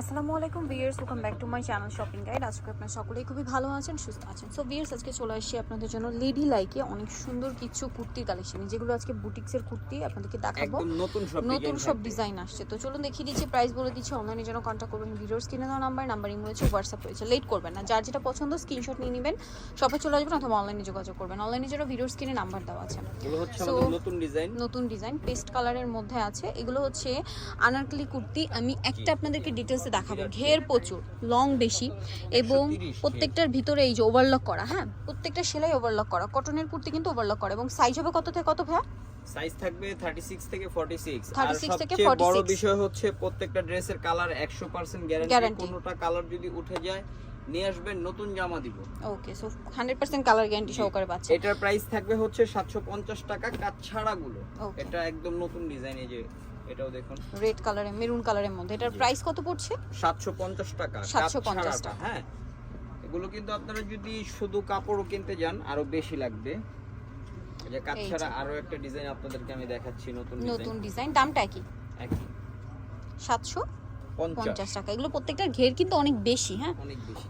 আসসালামু আলাইকুম viewers welcome back to my channel shopping guide আজকে আপনার সকলেই খুবই ভালো আছেন সুস্থ আছেন। সো ভিয়ার্স আজকে চলে আসছি আপনাদের জন্য লেডি লাইকে অনেক সুন্দর কিছু কুর্তি কালেকশন যেগুলো আজকে বুটিক্সের কুর্তি আপনাদেরকে দেখাবো। নতুন সব নতুন সব ডিজাইন আসছে। তো চলুন দেখিয়ে দিচ্ছি প্রাইস বলে দিচ্ছি। অনলাইনে যেন কন্ট্যাক্ট করবেন ভিডিওর স্ক্রিনে দেওয়া নাম্বার নাম্বার ইমো রয়েছে হোয়াটসঅ্যাপ রয়েছে। লেট করবেন না। যার যেটা পছন্দ স্ক্রিনশট নিয়ে নেবেন। শপে চলে আসবেন অথবা অনলাইনে যোগাযোগ করবেন। অনলাইনে যেন ভিডিওর স্ক্রিনে নাম্বার দেওয়া আছে। আমাদের নতুন ডিজাইন নতুন ডিজাইন পেস্ট কালারের মধ্যে আছে। এগুলো হচ্ছে আনারকলি কুর্তি। আমি একটা আপনাদেরকে ডিটেলসে দেখাবো। ঘের প্রচুর লং বেশি এবং প্রত্যেকটার ভিতরে এই যে ওভারলক করা হ্যাঁ? প্রত্যেকটা সেলাই ওভারলক করা কটনের কুর্তি কিন্তু ওভারলক করা এবং সাইজ হবে কত থেকে কত ভাইয়া? সাইজ থাকবে 36 থেকে 46 আর 36 থেকে সবচেয়ে বড় বিষয় হচ্ছে প্রত্যেকটা ড্রেসের কালার 100% গ্যারান্টি কোনোটা কালার যদি উঠে যায় নিয়ে আসবেন নতুন জামা দিব। Okay so hundred percent colour guarantee সহকারে পাচ্ছে এটার প্রাইস থাকবে হচ্ছে 750 টাকা কাজ ছাড়া গুলো এটা একদম নতুন ডিজাইন এই যে এটাও দেখুন। রেড কালারে মেরুন কালারের মধ্যে। এটার প্রাইস কত পড়ছে? 750 টাকা 750 টাকা। হ্যাঁ। এগুলো কিন্তু আপনারা যদি শুধু কাপড়ও কিনতে যান আরও বেশি লাগবে। এই যে কাজ ছাড়া আরও একটা ডিজাইন আপনাদেরকে আমি দেখাচ্ছি নতুন নতুন ডিজাইন দামটা কি একই। সাতশো? 50 পঞ্চাশ। টাকা। এগুলো প্রত্যেকটার ঘের কিন্তু অনেক বেশি হ্যাঁ?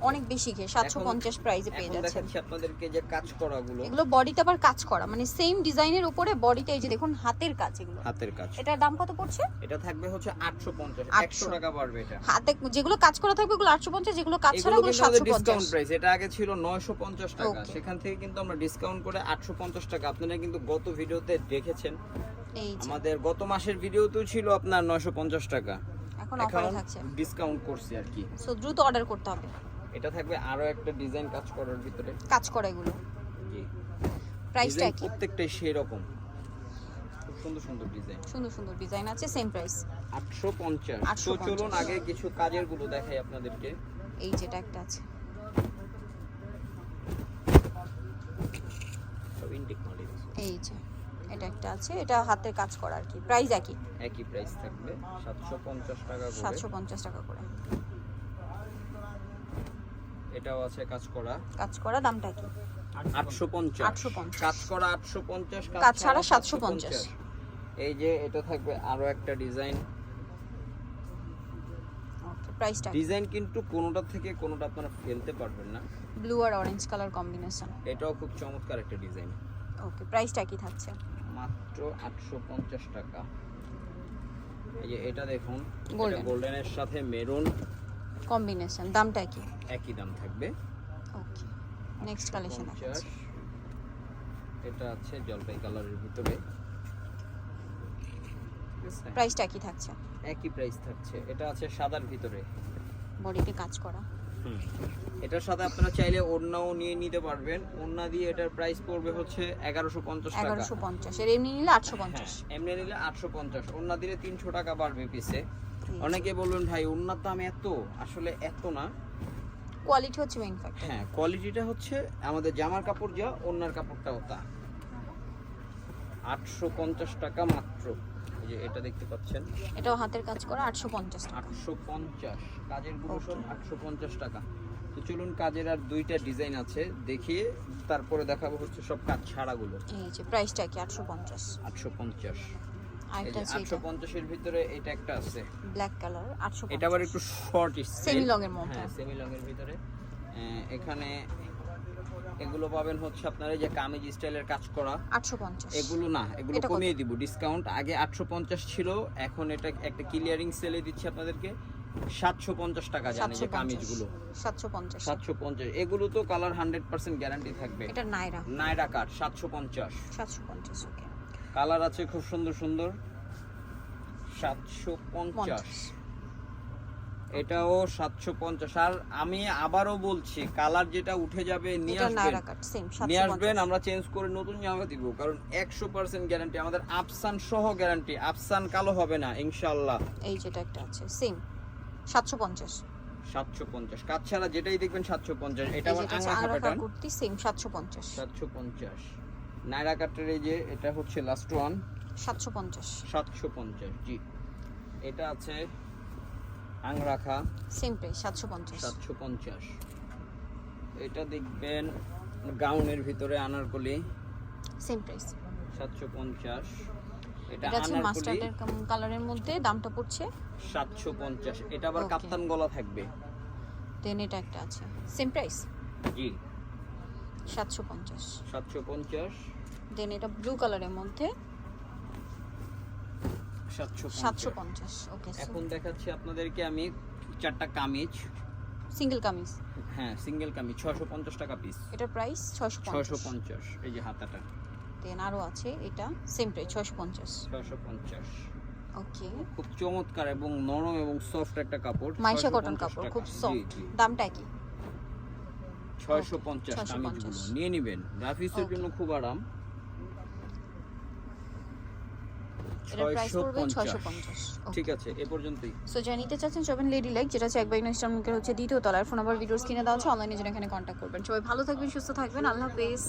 অনেক বেশি ঘের সাতশো পঞ্চাশ প্রাইসে পেয়ে যাচ্ছে আপনাদেরকে যে কাজ করা গুলো এগুলো বডিতে আবার কাজ করা মানে সেম ডিজাইনের উপরে বডিতে এই যে দেখুন হাতের কাজ এগুলো। হাতের কাজ। এটার দাম কত পড়ছে? এটা থাকবে হচ্ছে 850 800 100 টাকা পারবে এটা। হাতে যেগুলো কাজ করা থাকবে ওগুলো আটশো পঞ্চাশ যেগুলো কাজ ছাড়া এগুলো ওগুলো সাতশো ডিসকাউন্ট পঞ্চাশ। প্রাইস এটা আগে ছিল 950 টাকা। সেখান থেকে কিন্তু আমরা ডিসকাউন্ট করে 850 টাকা। আপনারা কিন্তু গত ভিডিওতে দেখেছেন। আমাদের গত মাসের ভিডিওতেও ছিল আপনার 950 টাকা। এখন অফারে থাকছে। ডিসকাউন্ট করছি আর কি। সো দ্রুত অর্ডার করতে হবে। এটা থাকবে আরও একটা ডিজাইন কাজ করার ভিতরে। কাজ করা এগুলো। জি। প্রাইসটা কি প্রত্যেকটাই সেই রকম খুব সুন্দর সুন্দর ডিজাইন সুন্দর সুন্দর ডিজাইন আছে সেম প্রাইস 850 তো 850 চলুন আগে কিছু কাজেরগুলো দেখাই আপনাদেরকে। এই যেটা একটা আছে। এই যে। এটা একটা আছে এটা হাতে কাজ করা আর কি প্রাইস একই। একই প্রাইস থাকবে 750 টাকা করে। সাতশো পঞ্চাশ টাকা করে। এটাও আছে কাজ করা। কাজ করা দামটা কি 850 850 কাজ করা 850 কাজ ছাড়া 750 এই যে এটা থাকবে আরও একটা ডিজাইন। ওকে প্রাইসটা ডিজাইন কিন্তু কোনোটা থেকে কোনোটা আপনারা ফেলতে পারবেন না। ব্লু আর অরেঞ্জ কালার কম্বিনেশন এটাও খুব চমৎকার একটা ডিজাইন। ওকে প্রাইসটা কি থাকছে? মাত্র 850 টাকা। এই যে এটা দেখুন Golden. গোল্ডেনের সাথে মেরুন কম্বিনেশন দামটা কি? একই দাম থাকবে। ওকে নেক্সট কালেকশন 50 দেখাচ্ছি এটা আছে জলপাই কালারের ভিতরে। প্রাইসটা কি থাকছে? একই প্রাইস থাকছে। এটা আছে সাদার ভিতরে। বডিতে কাজ করা। এটার সাথে আপনারা চাইলে ওড়নাও নিয়ে নিতে পারবেন। ওড়না দিয়ে এটার প্রাইস পড়বে হচ্ছে এগারোশো পঞ্চাশ টাকা। এগারোশো পঞ্চাশ। এর এমনি নিলে আটশো হ্যাঁ, পঞ্চাশ এমনি নিলে আটশো পঞ্চাশ। ওড়না দিলে তিনশো টাকা বাড়বে পিসে অনেকে বলবেন ভাই ওড়নার দাম এত? আসলে এত না। কোয়ালিটি হচ্ছে মেইন ফ্যাক্টর হ্যাঁ কোয়ালিটিটা হচ্ছে আমাদের জামার কাপড় যা ওড়নার কাপড়টাও তা। আটশো পঞ্চাশ টাকা মাত্র। যে এটা দেখতে পাচ্ছেন? এটাও হাতের কাজ করা আটশো পঞ্চাশ টাকা। আটশো পঞ্চাশ। কাজেরগুলো সব আটশো পঞ্চাশ টাকা। তো চলুন কাজের আর দুইটা ডিজাইন আছে। দেখিয়ে তারপরে দেখাবো হচ্ছে সব কাজ ছাড়াগুলো। এই যে প্রাইসটা কি আটশো পঞ্চাশ? আটশো পঞ্চাশ। আটশো পঞ্চাশের ভিতরে এটা একটা আছে। ব্ল্যাক কালার আটশো এটা আবার একটু শর্ট সেমি লং এর মধ্যে হ্যাঁ সেমি লং এর ভিতরে। এখানে এগুলো পাবেন হচ্ছে আপনার এই যে কামিজ স্টাইলের কাজ করা। আটশো পঞ্চাশ। এগুলো না এগুলো কমিয়ে দিব ডিসকাউন্ট আগে আটশো পঞ্চাশ ছিল এখন এটা একটা ক্লিয়ারিং সেলে দিচ্ছি আপনাদেরকে সাতশো পঞ্চাশ টাকা জানে সাতশো যে কামিজগুলো। সাতশো পঞ্চাশ। সাতশো পঞ্চাশ এগুলো তো কালার হান্ড্রেড পার্সেন্ট গ্যারান্টি থাকবে। এটা নাইরা। নাইরা কাট সাতশো পঞ্চাশ। সাতশো পঞ্চাশ ওকে কালার আছে খুব সুন্দর সুন্দর। সাতশো পঞ্চাশ। পঞ্চাশ। এটাও সাতশো পঞ্চাশ। আর আমি আবারও বলছি কালার যেটা উঠে যাবে নিয়ে আসবেন। নিয়ে আসবেন আমরা চেঞ্জ করে নতুন জামা দিব কারণ একশো পার্সেন্ট গ্যারান্টি আমাদের আফসান সহ গ্যারান্টি আফসান কালো হবে না ইনশাল্লাহ এই যেটা একটা আছে সেম সাতশো পঞ্চাশ। সাতশো পঞ্চাশ কাজ ছাড়া যেটাই দেখবেন সাতশো পঞ্চাশ এটা আংরাখা প্যাটার্ন কুর্তি সেম সাতশো পঞ্চাশ। সাতশো পঞ্চাশ। নাইরা কাটের এই যে এটা হচ্ছে লাস্ট ওয়ান সাতশো পঞ্চাশ। সাতশো পঞ্চাশ জি। এটা আছে আংরাখা সেম প্রাইস সাতশো পঞ্চাশ। সাতশো পঞ্চাশ। এটা দেখবেন গাউনের ভিতরে আনারকলি। সেম প্রাইস সাতশো পঞ্চাশ। এটা আছে আনারকলি। মাস্টার্ডের কালারের মধ্যে দামটা পড়ছে। সাতশো পঞ্চাশ। এটা আবার কাপ্তান গলা থাকবে। দেন এটা একটা আছে। সেম প্রাইস জি। সাতশো পঞ্চাশ। সাতশো পঞ্চাশ। দেন এটা ব্লু কালারের মধ্যে। সাতশো পঞ্চাশ ওকে এখন দেখাচ্ছি আপনাদেরকে আমি চারটা কামিজ। সিঙ্গেল কামিজ? হ্যাঁ সিঙ্গেল কামিজ ছশো পঞ্চাশ টাকা পিস এটার প্রাইস ছশো ছশো পঞ্চাশ এই যে হাতাটা। দেন আরও আছে এটা সেম প্রাইস ছশো পঞ্চাশ। ছশো পঞ্চাশ। ওকে খুব চমৎকার এবং নরম এবং সফট একটা কাপড়। মাইশা 650 কটন কাপড়। খুব সফট। দামটা কি ছয়শো Okay, পঞ্চাশ 650 কামিজগুলো। নিয়ে নেবেন। রাফিসের. জন্য খুব আরাম। এটার প্রাইস পড়বে ঠিক আছে এ পর্যন্তই। সো যা নিতে চাচ্ছেন সবেন লেডি লাইক যেটা হচ্ছে বাই দ্বিতীয় তলার ফোন নাম্বার ভিডিওস কিনে দেওয়া আছে অনলাইনে যেন এখানে কন্ট্যাক্ট করবেন। সবাই ভালো থাকবেন সুস্থ থাকবেন। আল্লাহ হাফেজ।